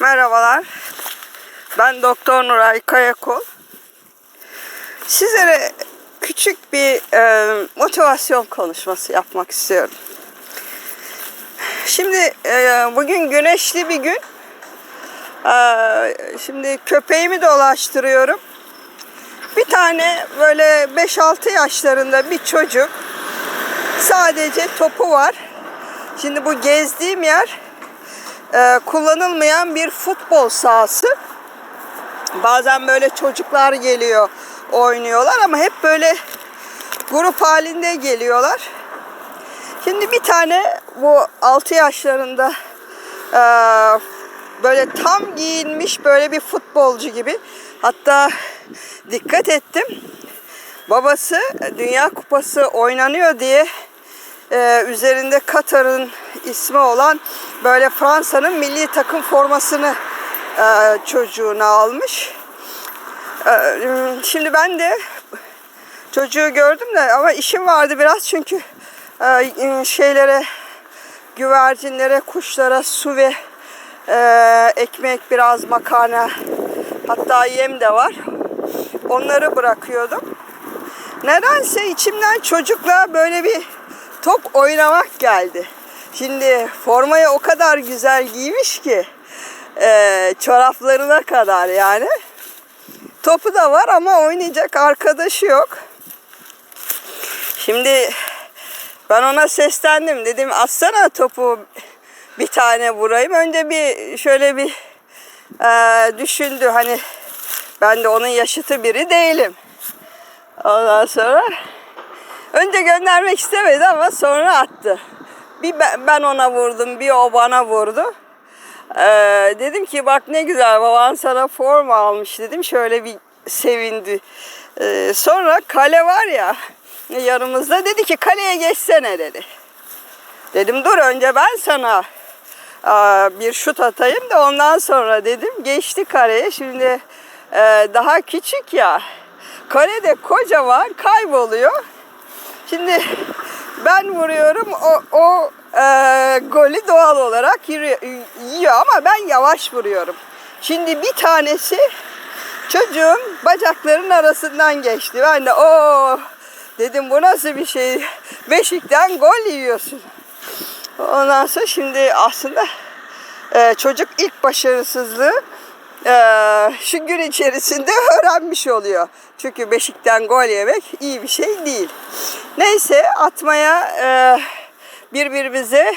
Merhabalar. Ben Doktor Nuray Kayakol. Sizlere küçük bir e, motivasyon konuşması yapmak istiyorum. Şimdi e, bugün güneşli bir gün. E, şimdi köpeğimi dolaştırıyorum. Bir tane böyle 5-6 yaşlarında bir çocuk sadece topu var. Şimdi bu gezdiğim yer e, kullanılmayan bir futbol sahası. Bazen böyle çocuklar geliyor, oynuyorlar ama hep böyle grup halinde geliyorlar. Şimdi bir tane bu 6 yaşlarında e, böyle tam giyinmiş böyle bir futbolcu gibi. Hatta dikkat ettim. Babası Dünya Kupası oynanıyor diye e, üzerinde Katar'ın ismi olan böyle Fransa'nın milli takım formasını e, çocuğuna almış. E, şimdi ben de çocuğu gördüm de ama işim vardı biraz çünkü e, şeylere güvercinlere, kuşlara su ve e, ekmek, biraz makarna hatta yem de var. Onları bırakıyordum. Nedense içimden çocukla böyle bir top oynamak geldi. Şimdi formayı o kadar güzel giymiş ki e, çoraplarına kadar yani. Topu da var ama oynayacak arkadaşı yok. Şimdi ben ona seslendim. Dedim atsana topu bir tane vurayım. Önce bir şöyle bir e, düşündü. Hani ben de onun yaşıtı biri değilim. Ondan sonra önce göndermek istemedi ama sonra attı. Bir ben ona vurdum, bir o bana vurdu. Ee, dedim ki bak ne güzel baban sana forma almış dedim. Şöyle bir sevindi. Ee, sonra kale var ya yanımızda dedi ki kaleye geçsene dedi. Dedim dur önce ben sana aa, bir şut atayım da ondan sonra dedim. Geçti kaleye. Şimdi e, daha küçük ya. Kalede kocaman kayboluyor. Şimdi ben vuruyorum o, o e, golü doğal olarak yiyor ama ben yavaş vuruyorum. Şimdi bir tanesi çocuğun bacaklarının arasından geçti. Ben de o dedim bu nasıl bir şey? Beşikten gol yiyorsun. Ondan sonra şimdi aslında e, çocuk ilk başarısızlığı şu gün içerisinde öğrenmiş oluyor. Çünkü beşikten gol yemek iyi bir şey değil. Neyse atmaya e, birbirimize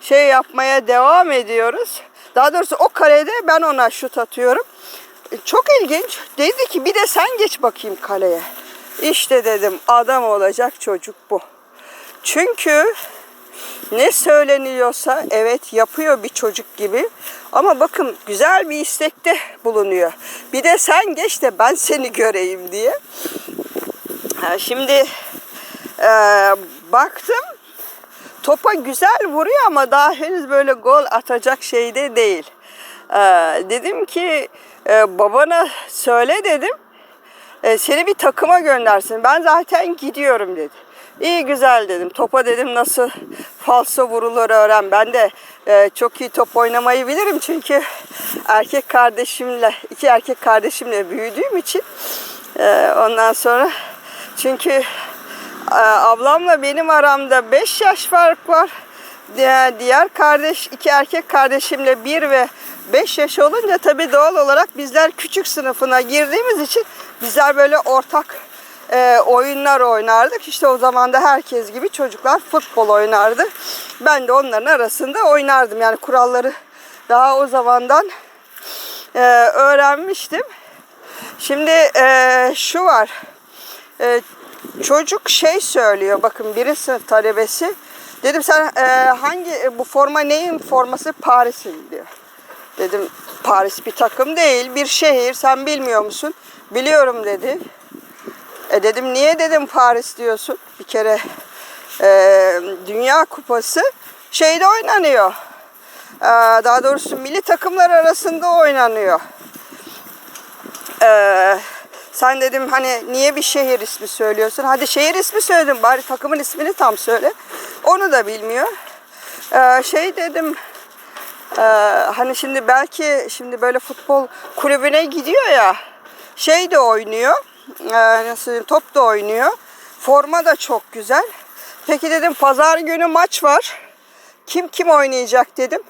şey yapmaya devam ediyoruz. Daha doğrusu o kalede ben ona şut atıyorum. Çok ilginç. Dedi ki bir de sen geç bakayım kaleye. İşte dedim adam olacak çocuk bu. Çünkü ne söyleniyorsa evet yapıyor bir çocuk gibi. Ama bakın güzel bir istekte bulunuyor. Bir de sen geç de ben seni göreyim diye. Şimdi e, baktım topa güzel vuruyor ama daha henüz böyle gol atacak şeyde değil. E, dedim ki e, babana söyle dedim. E, seni bir takıma göndersin. Ben zaten gidiyorum dedi. İyi güzel dedim. Topa dedim nasıl falso vurulur öğren. Ben de e, çok iyi top oynamayı bilirim çünkü erkek kardeşimle, iki erkek kardeşimle büyüdüğüm için e, ondan sonra çünkü e, ablamla benim aramda 5 yaş fark var. Diğer, diğer kardeş, iki erkek kardeşimle 1 ve 5 yaş olunca tabii doğal olarak bizler küçük sınıfına girdiğimiz için bizler böyle ortak e, oyunlar oynardık. İşte o zaman da herkes gibi çocuklar futbol oynardı. Ben de onların arasında oynardım. Yani kuralları daha o zamandan e, öğrenmiştim. Şimdi e, şu var. E, çocuk şey söylüyor. Bakın birinci sınıf talebesi. Dedim sen e, hangi bu forma neyin forması? Paris'in diyor. Dedim Paris bir takım değil bir şehir sen bilmiyor musun? Biliyorum dedi. E dedim niye dedim Paris diyorsun? Bir kere e, Dünya Kupası şeyde oynanıyor. E, daha doğrusu milli takımlar arasında oynanıyor. E, sen dedim hani niye bir şehir ismi söylüyorsun? Hadi şehir ismi söyledim bari takımın ismini tam söyle. Onu da bilmiyor. E, şey dedim Ee, hani şimdi belki şimdi böyle futbol kulübüne gidiyor ya şey de oynuyor. Ee, nasıl top da oynuyor. Forma da çok güzel. Peki dedim pazar günü maç var. Kim kim oynayacak dedim.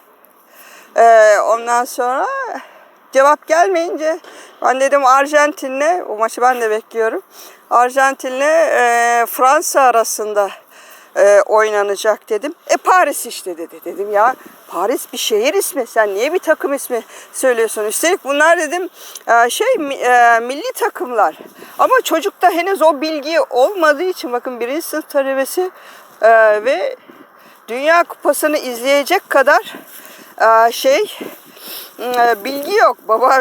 Ee, ondan sonra cevap gelmeyince ben dedim Arjantin'le o maçı ben de bekliyorum. Arjantin'le e, Fransa arasında e, oynanacak dedim. E Paris işte dedi. Dedim ya Paris bir şehir ismi. Sen niye bir takım ismi söylüyorsun? Üstelik bunlar dedim e, şey e, milli takımlar. Ama çocukta henüz o bilgi olmadığı için bakın birinci sınıf talebesi e, ve Dünya Kupası'nı izleyecek kadar şey bilgi yok. Baba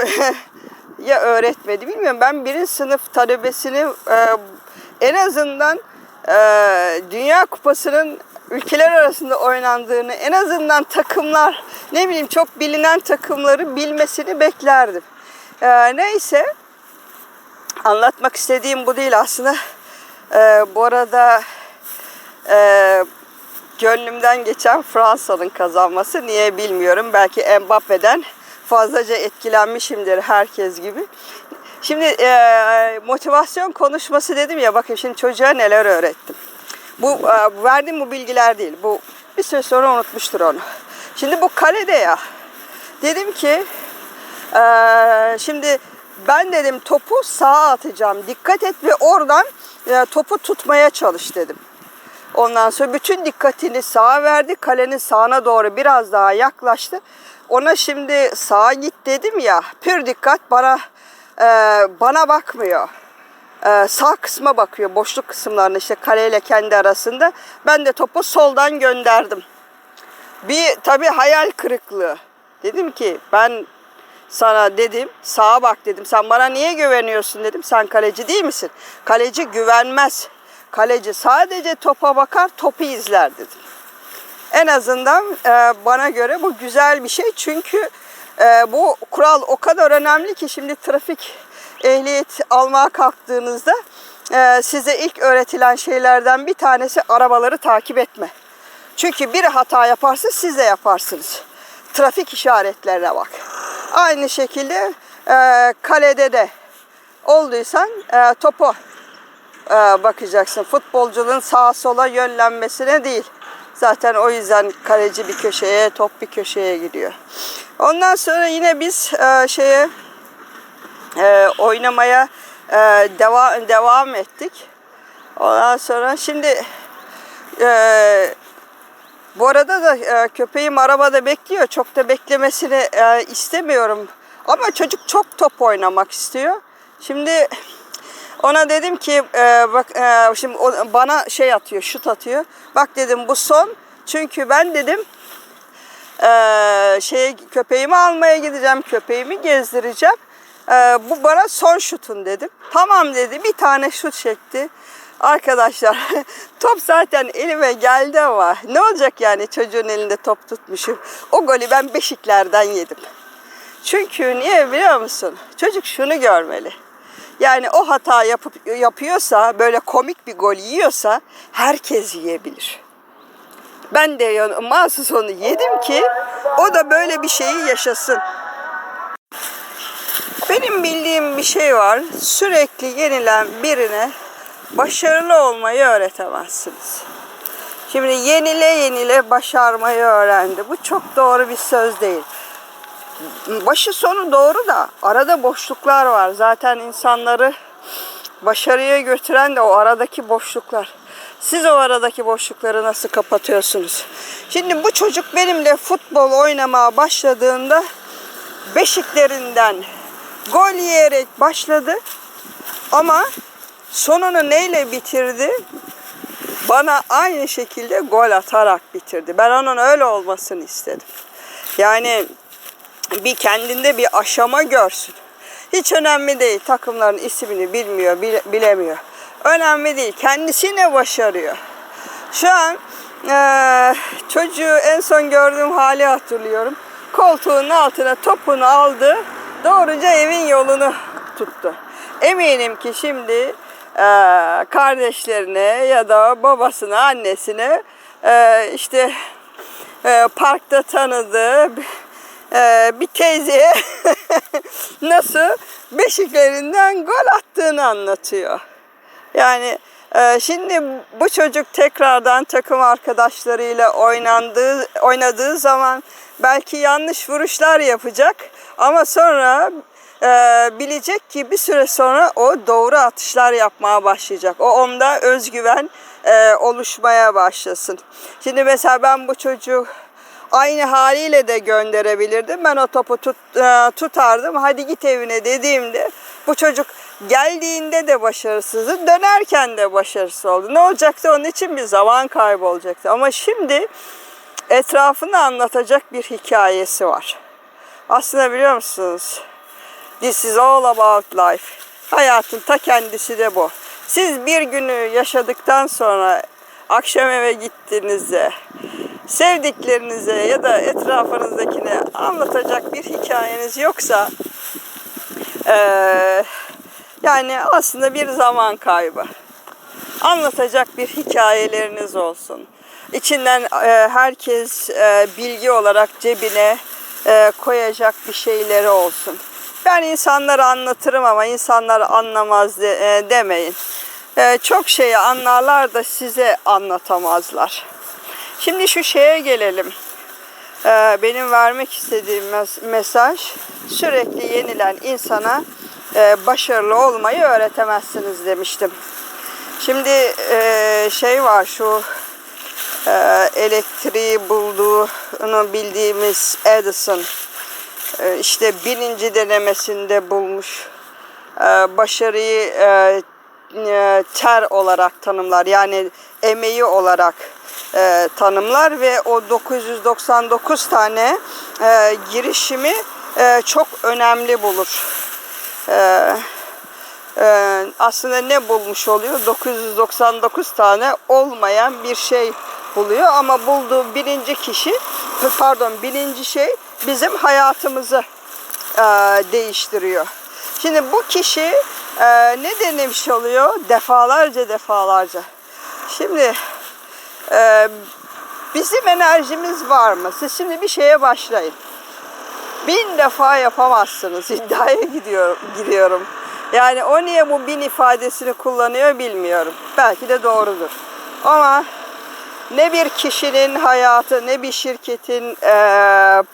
ya öğretmedi bilmiyorum. Ben birinci sınıf talebesini en azından Dünya Kupası'nın ülkeler arasında oynandığını, en azından takımlar, ne bileyim çok bilinen takımları bilmesini beklerdim. E, neyse, anlatmak istediğim bu değil aslında. E, bu arada e, gönlümden geçen Fransa'nın kazanması. Niye bilmiyorum. Belki Mbappe'den fazlaca etkilenmişimdir herkes gibi. Şimdi e, motivasyon konuşması dedim ya bakın şimdi çocuğa neler öğrettim. Bu e, verdiğim bu bilgiler değil. Bu bir süre sonra unutmuştur onu. Şimdi bu kalede ya. Dedim ki e, şimdi ben dedim topu sağa atacağım. Dikkat et ve oradan e, topu tutmaya çalış dedim. Ondan sonra bütün dikkatini sağa verdi. Kalenin sağına doğru biraz daha yaklaştı. Ona şimdi sağa git dedim ya. Pür dikkat bana e, bana bakmıyor. E, sağ kısma bakıyor. Boşluk kısımlarını işte kaleyle kendi arasında. Ben de topu soldan gönderdim. Bir tabii hayal kırıklığı. Dedim ki ben sana dedim sağa bak dedim. Sen bana niye güveniyorsun dedim. Sen kaleci değil misin? Kaleci güvenmez. Kaleci sadece topa bakar, topu izler dedim. En azından e, bana göre bu güzel bir şey. Çünkü e, bu kural o kadar önemli ki şimdi trafik ehliyet almaya kalktığınızda e, size ilk öğretilen şeylerden bir tanesi arabaları takip etme. Çünkü bir hata yaparsa siz de yaparsınız. Trafik işaretlerine bak. Aynı şekilde e, kalede de olduysan e, topu e, bakacaksın. Futbolcunun sağa sola yönlenmesine değil. Zaten o yüzden kaleci bir köşeye, top bir köşeye gidiyor. Ondan sonra yine biz e, şeye e, oynamaya e, devam devam ettik. Ondan sonra şimdi e, bu arada da e, köpeğim arabada bekliyor. Çok da beklemesini e, istemiyorum. Ama çocuk çok top oynamak istiyor. Şimdi ona dedim ki e, bak e, şimdi o bana şey atıyor, şut atıyor. Bak dedim bu son. Çünkü ben dedim e, şey köpeğimi almaya gideceğim, köpeğimi gezdireceğim. E, bu bana son şutun dedim. Tamam dedi. Bir tane şut çekti. Arkadaşlar top zaten elime geldi ama ne olacak yani çocuğun elinde top tutmuşum. O golü ben beşiklerden yedim. Çünkü niye biliyor musun? Çocuk şunu görmeli. Yani o hata yapıp yapıyorsa, böyle komik bir gol yiyorsa herkes yiyebilir. Ben de mahsus onu yedim ki o da böyle bir şeyi yaşasın. Benim bildiğim bir şey var. Sürekli yenilen birine başarılı olmayı öğretemezsiniz. Şimdi yenile yenile başarmayı öğrendi. Bu çok doğru bir söz değil. Başı sonu doğru da arada boşluklar var. Zaten insanları başarıya götüren de o aradaki boşluklar. Siz o aradaki boşlukları nasıl kapatıyorsunuz? Şimdi bu çocuk benimle futbol oynamaya başladığında beşiklerinden gol yiyerek başladı. Ama sonunu neyle bitirdi? Bana aynı şekilde gol atarak bitirdi. Ben onun öyle olmasını istedim. Yani bir kendinde bir aşama görsün. Hiç önemli değil. Takımların ismini bilmiyor, bile- bilemiyor. Önemli değil. Kendisine başarıyor. Şu an eee, çocuğu en son gördüğüm hali hatırlıyorum. Koltuğunun altına topunu aldı. Doğruca evin yolunu tuttu. Eminim ki şimdi eee, kardeşlerine ya da babasına, annesine eee, işte e, parkta tanıdığı e, bir teyzeye nasıl beşiklerinden gol attığını anlatıyor. Yani e, şimdi bu çocuk tekrardan takım arkadaşlarıyla oynandığı oynadığı zaman belki yanlış vuruşlar yapacak ama sonra e, bilecek ki bir süre sonra o doğru atışlar yapmaya başlayacak. O onda özgüven e, oluşmaya başlasın. Şimdi mesela ben bu çocuğu aynı haliyle de gönderebilirdim. Ben o topu tut, e, tutardım. Hadi git evine dediğimde bu çocuk geldiğinde de başarısızdı. Dönerken de başarısız oldu. Ne olacaktı? Onun için bir zaman kaybı olacaktı. Ama şimdi etrafını anlatacak bir hikayesi var. Aslında biliyor musunuz? This is all about life. Hayatın ta kendisi de bu. Siz bir günü yaşadıktan sonra akşam eve gittiğinizde sevdiklerinize ya da etrafınızdakine anlatacak bir hikayeniz yoksa eee, yani aslında bir zaman kaybı. Anlatacak bir hikayeleriniz olsun. İçinden e, herkes e, bilgi olarak cebine e, koyacak bir şeyleri olsun. Ben insanlara anlatırım ama insanlar anlamaz de- e, demeyin. E, çok şeyi anlarlar da size anlatamazlar. Şimdi şu şeye gelelim. Ee, benim vermek istediğim mes- mesaj sürekli yenilen insana e, başarılı olmayı öğretemezsiniz demiştim. Şimdi e, şey var şu e, elektriği bulduğunu bildiğimiz Edison e, işte birinci denemesinde bulmuş e, başarıyı e, e, ter olarak tanımlar yani emeği olarak e, tanımlar ve o 999 tane e, girişimi e, çok önemli bulur. E, e, aslında ne bulmuş oluyor? 999 tane olmayan bir şey buluyor ama bulduğu birinci kişi pardon birinci şey bizim hayatımızı e, değiştiriyor. Şimdi bu kişi e, ne denemiş oluyor? Defalarca defalarca. Şimdi e, bizim enerjimiz var mı? Siz şimdi bir şeye başlayın. Bin defa yapamazsınız. İddiaya gidiyorum, giriyorum. Yani o niye bu bin ifadesini kullanıyor bilmiyorum. Belki de doğrudur. Ama ne bir kişinin hayatı, ne bir şirketin e,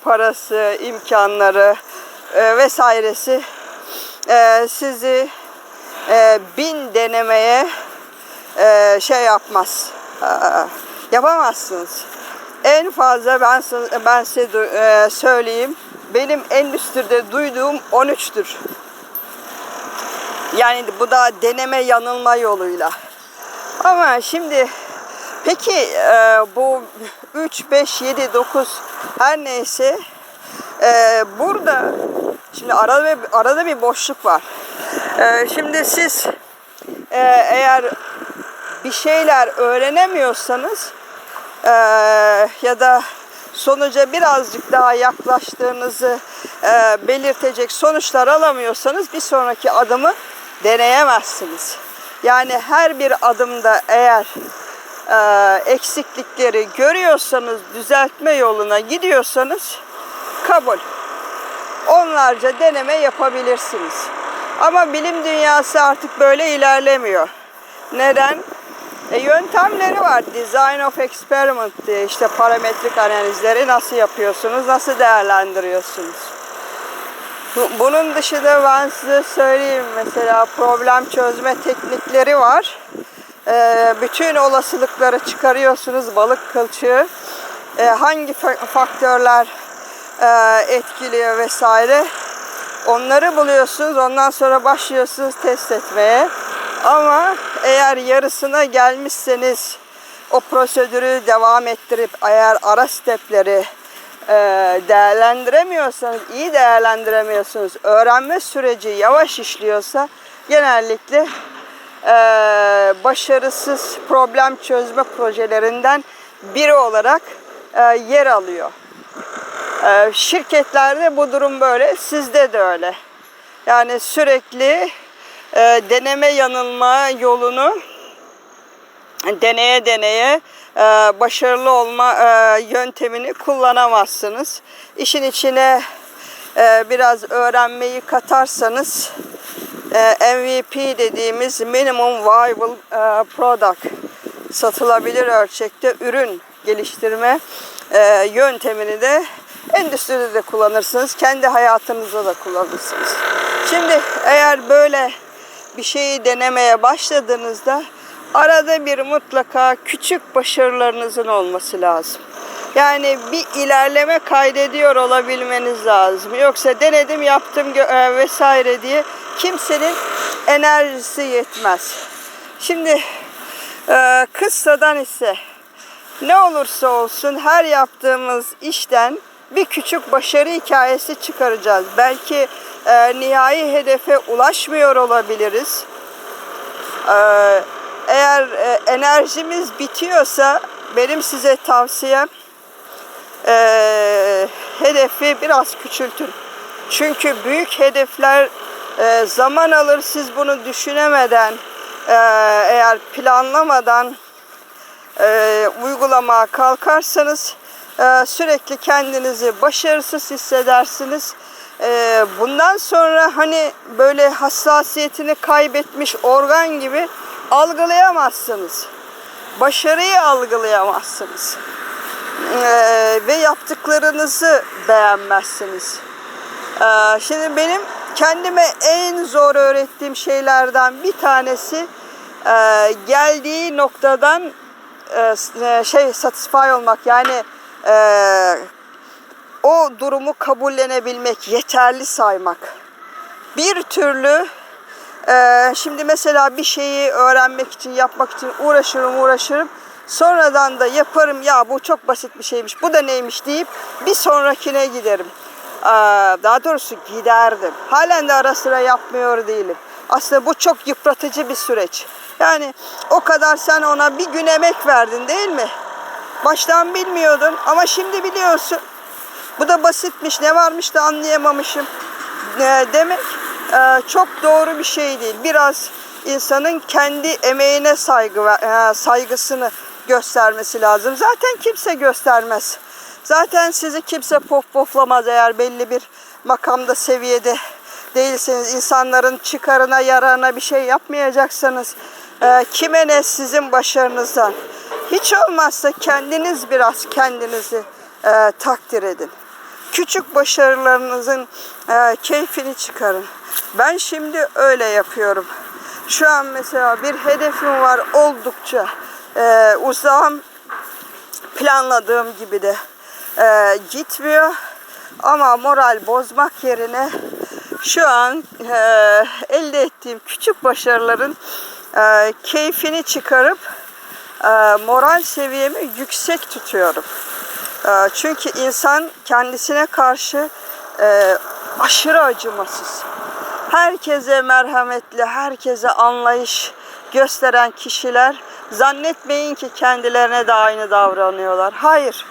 parası, imkanları e, vesairesi e, sizi e, bin denemeye e, şey yapmaz. E, yapamazsınız. En fazla ben ben size e, söyleyeyim. Benim endüstride duyduğum 13'tür. Yani bu da deneme yanılma yoluyla. Ama şimdi peki e, bu 3, 5, 7, 9 her neyse e, burada şimdi arada arada bir boşluk var. E, şimdi siz e, eğer bir şeyler öğrenemiyorsanız e, ya da sonuca birazcık daha yaklaştığınızı e, belirtecek sonuçlar alamıyorsanız bir sonraki adımı deneyemezsiniz. Yani her bir adımda eğer e, eksiklikleri görüyorsanız, düzeltme yoluna gidiyorsanız kabul. Onlarca deneme yapabilirsiniz. Ama bilim dünyası artık böyle ilerlemiyor. Neden? E, yöntemleri var. Design of experiment diye işte parametrik analizleri nasıl yapıyorsunuz, nasıl değerlendiriyorsunuz. Bu- Bunun dışında ben size söyleyeyim mesela problem çözme teknikleri var. E, bütün olasılıkları çıkarıyorsunuz balık kılçığı. E, hangi fa- faktörler e, etkiliyor vesaire. Onları buluyorsunuz. Ondan sonra başlıyorsunuz test etmeye. Ama eğer yarısına gelmişseniz o prosedürü devam ettirip eğer ara stepleri e, değerlendiremiyorsanız, iyi değerlendiremiyorsunuz, öğrenme süreci yavaş işliyorsa genellikle e, başarısız problem çözme projelerinden biri olarak e, yer alıyor. Ee, şirketlerde bu durum böyle, sizde de öyle. Yani sürekli e, deneme yanılma yolunu deneye deneye e, başarılı olma e, yöntemini kullanamazsınız. İşin içine e, biraz öğrenmeyi katarsanız MVP dediğimiz Minimum Viable Product satılabilir ölçekte ürün geliştirme yöntemini de endüstride de kullanırsınız. Kendi hayatınızda da kullanırsınız. Şimdi eğer böyle bir şeyi denemeye başladığınızda arada bir mutlaka küçük başarılarınızın olması lazım. Yani bir ilerleme kaydediyor olabilmeniz lazım. Yoksa denedim yaptım e, vesaire diye kimsenin enerjisi yetmez. Şimdi e, kıssadan ise ne olursa olsun her yaptığımız işten bir küçük başarı hikayesi çıkaracağız. Belki e, nihai hedefe ulaşmıyor olabiliriz. E, eğer e, enerjimiz bitiyorsa benim size tavsiyem e, hedefi biraz küçültün. Çünkü büyük hedefler e, zaman alır. Siz bunu düşünemeden, e, eğer planlamadan e, uygulamaya kalkarsanız e, sürekli kendinizi başarısız hissedersiniz. E, bundan sonra hani böyle hassasiyetini kaybetmiş organ gibi algılayamazsınız. Başarıyı algılayamazsınız. Ee, ve yaptıklarınızı beğenmezsiniz. Ee, şimdi benim kendime en zor öğrettiğim şeylerden bir tanesi e, geldiği noktadan e, e, şey satisfy olmak yani e, o durumu kabullenebilmek, yeterli saymak. Bir türlü ee, şimdi mesela bir şeyi öğrenmek için, yapmak için uğraşırım, uğraşırım. Sonradan da yaparım. Ya bu çok basit bir şeymiş. Bu da neymiş deyip bir sonrakine giderim. Ee, daha doğrusu giderdim. Halen de ara sıra yapmıyor değilim. Aslında bu çok yıpratıcı bir süreç. Yani o kadar sen ona bir gün emek verdin değil mi? Baştan bilmiyordun ama şimdi biliyorsun. Bu da basitmiş, ne varmış da anlayamamışım e, demek e, çok doğru bir şey değil. Biraz insanın kendi emeğine saygı e, saygısını göstermesi lazım. Zaten kimse göstermez. Zaten sizi kimse pof poflamaz eğer belli bir makamda seviyede değilseniz insanların çıkarına yararına bir şey yapmayacaksanız e, kime ne sizin başarınızdan hiç olmazsa kendiniz biraz kendinizi e, takdir edin küçük başarılarınızın e, keyfini çıkarın. Ben şimdi öyle yapıyorum. Şu an mesela bir hedefim var oldukça e, uzağım planladığım gibi de e, gitmiyor. Ama moral bozmak yerine şu an e, elde ettiğim küçük başarıların e, keyfini çıkarıp moral seviyemi yüksek tutuyorum. E, Çünkü insan kendisine karşı e, aşırı acımasız. Herkese merhametli, herkese anlayış gösteren kişiler zannetmeyin ki kendilerine de aynı davranıyorlar. Hayır.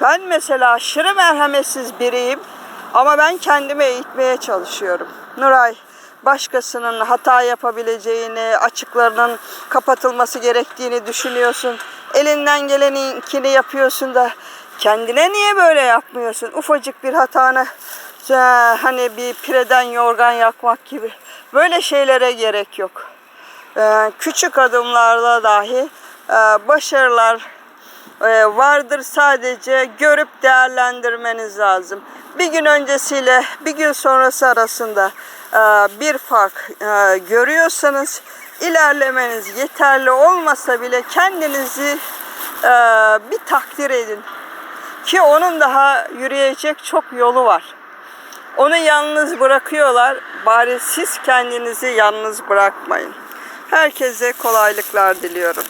Ben mesela aşırı merhametsiz biriyim ama ben kendimi eğitmeye çalışıyorum. Nuray, başkasının hata yapabileceğini, açıklarının kapatılması gerektiğini düşünüyorsun. Elinden gelenikini yapıyorsun da kendine niye böyle yapmıyorsun? Ufacık bir hatanı e, hani bir pireden yorgan yakmak gibi. Böyle şeylere gerek yok. E, Küçük adımlarla dahi e, başarılar vardır sadece görüp değerlendirmeniz lazım. Bir gün öncesiyle bir gün sonrası arasında e, bir fark e, görüyorsanız ilerlemeniz yeterli olmasa bile kendinizi e, bir takdir edin. Ki onun daha yürüyecek çok yolu var. Onu yalnız bırakıyorlar. Bari siz kendinizi yalnız bırakmayın. Herkese kolaylıklar diliyorum.